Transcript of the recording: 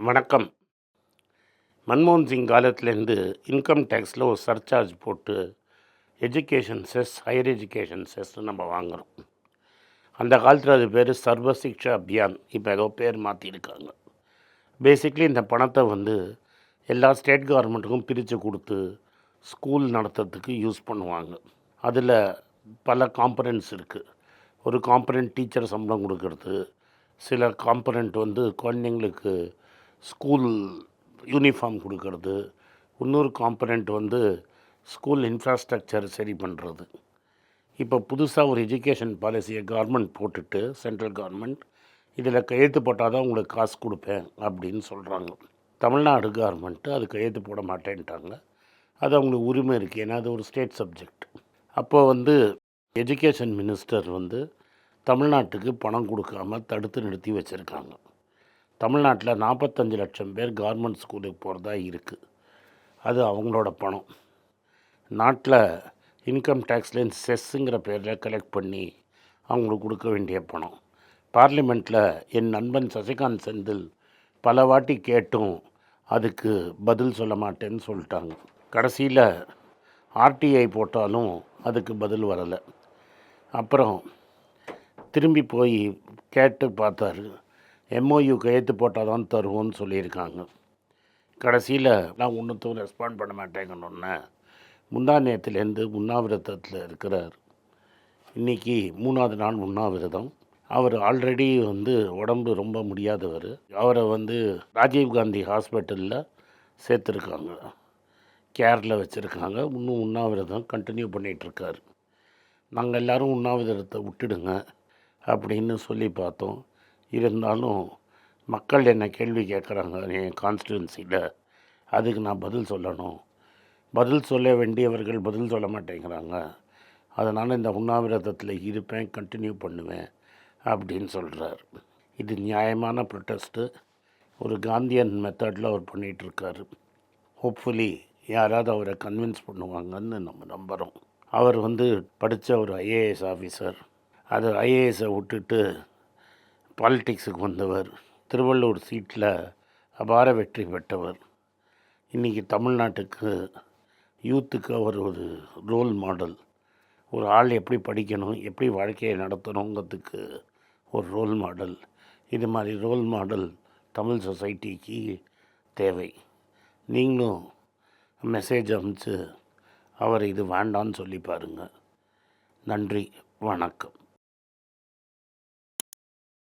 வணக்கம். மன்மோகன் சிங் காலத்துலேருந்து இன்கம் டேக்ஸில் ஒரு சர்சார்ஜ் போட்டு எஜுகேஷன் செஸ் ஹையர் எஜுகேஷன் செஸ்ன்னு நம்ம வாங்குகிறோம் அந்த காலத்தில் அது பேர் சர்வசிக்ஷா அபியான். இப்போ ஏதோ பேர் மாற்றிருக்காங்க பேசிக்லி இந்த பணத்தை வந்து எல்லா ஸ்டேட் கவர்மெண்ட்டுக்கும் பிரித்து கொடுத்து ஸ்கூல் நடத்துறதுக்கு யூஸ் பண்ணுவாங்க. அதில் பல காம்பனன்ட்ஸ் இருக்குது ஒரு காம்பனன்ட் டீச்சர் சம்பளம் கொடுக்கறது சில காம்பனன்ட் வந்து குழந்தைங்களுக்கு ஸ்கூல் யூனிஃபார்ம் கொடுக்கறது. இன்னொரு காம்பனண்ட் வந்து ஸ்கூல் இன்ஃப்ராஸ்ட்ரக்சர் சரி பண்ணுறது இப்போ புதுசாக ஒரு எஜுகேஷன் பாலிசியை கவர்மெண்ட் போட்டுட்டு சென்ட்ரல் கவர்மெண்ட் இதில் கையெழுத்து போட்டால் தான் உங்களுக்கு காசு கொடுப்பேன் அப்படின்னு சொல்கிறாங்க தமிழ்நாடு கவர்மெண்ட்டு அது கையெழுத்து போட மாட்டேன்ட்டாங்க. அது அவங்களுக்கு உரிமை இருக்குது ஏன்னா அது ஒரு ஸ்டேட் சப்ஜெக்ட் அப்போ வந்து எஜுகேஷன் மினிஸ்டர் வந்து தமிழ்நாட்டுக்கு பணம் கொடுக்காம தடுத்து நிறுத்தி வச்சுருக்காங்க. தமிழ்நாட்டில் நாற்பத்தஞ்சு லட்சம் பேர் கவர்மெண்ட் ஸ்கூலுக்கு போகிறதா இருக்குது அது அவங்களோட பணம். நாட்டில் இன்கம் டேக்ஸ்லேருந்து செஸ்ஸுங்கிற பேரில் கலெக்ட் பண்ணி அவங்களுக்கு கொடுக்க வேண்டிய பணம். பார்லிமெண்ட்டில் என் நண்பன் சசிகாந்த் செந்தில் பல வாட்டி கேட்டும் அதுக்கு பதில் சொல்ல மாட்டேன்னு சொல்லிட்டாங்க. கடைசியில் ஆர்டிஐ போட்டாலும் அதுக்கு பதில் வரலை. அப்புறம் திரும்பி போய் கேட்டு பார்த்தாரு எம்ஓயு கையெழுத்து போட்டால் தான் தருவோம்னு சொல்லியிருக்காங்க. கடைசியில் நான் ஒன்றுத்தும் ரெஸ்பாண்ட் பண்ண மாட்டேங்கன்னு முந்தா நேரத்துலேருந்து உண்ணாவிரதத்தில் இருக்கிறார். இன்றைக்கி மூணாவது நாள் உண்ணாவிரதம். அவர் ஆல்ரெடி வந்து உடம்பு ரொம்ப முடியாதவர். அவரை வந்து ராஜீவ்காந்தி ஹாஸ்பிட்டலில் சேர்த்துருக்காங்க. கேரில் வச்சுருக்காங்க. இன்னும் உண்ணாவிரதம் கண்டினியூ பண்ணிகிட்ருக்காரு நாங்கள் எல்லோரும் உண்ணாவிரதத்தை விட்டுடுங்க அப்படின்னு சொல்லி பார்த்தோம். இருந்தாலும் மக்கள் என்னை கேள்வி கேட்குறாங்க என் கான்ஸ்டிடுவன்சியில் அதுக்கு நான் பதில் சொல்லணும். பதில் சொல்ல வேண்டியவர்கள் பதில் சொல்ல மாட்டேங்கிறாங்க. அதனால் இந்த உண்ணாவிரதத்தில் இருப்பேன் கண்டினியூ பண்ணுவேன் அப்படின்னு சொல்கிறார் இது நியாயமான ப்ரொட்டஸ்ட்டு ஒரு காந்தியன் மெத்தடில் அவர் பண்ணிகிட்ருக்காரு ஹோப்ஃபுல்லி யாராவது அவரை கன்வின்ஸ் பண்ணுவாங்கன்னு நம்ம நம்புகிறோம் அவர் வந்து படித்த ஒரு ஐஏஎஸ் ஆஃபீஸர் அது ஐஏஎஸை விட்டுட்டு பாலிட்டிக்ஸுக்கு வந்தவர். திருவள்ளூர் சீட்டில் அபார வெற்றி பெற்றவர். இன்றைக்கி தமிழ்நாட்டுக்கு யூத்துக்கு அவர் ஒரு ரோல் மாடல் ஒரு ஆள் எப்படி படிக்கணும் எப்படி வாழ்க்கையை நடத்தணுங்கிறதுக்கு ஒரு ரோல் மாடல் இது மாதிரி ரோல் மாடல் தமிழ் சொசைட்டிக்கு தேவை. நீங்களும் மெசேஜ் அனுப்பிச்சு அவர் இது வேண்டான்னு சொல்லி பாருங்கள் நன்றி வணக்கம்.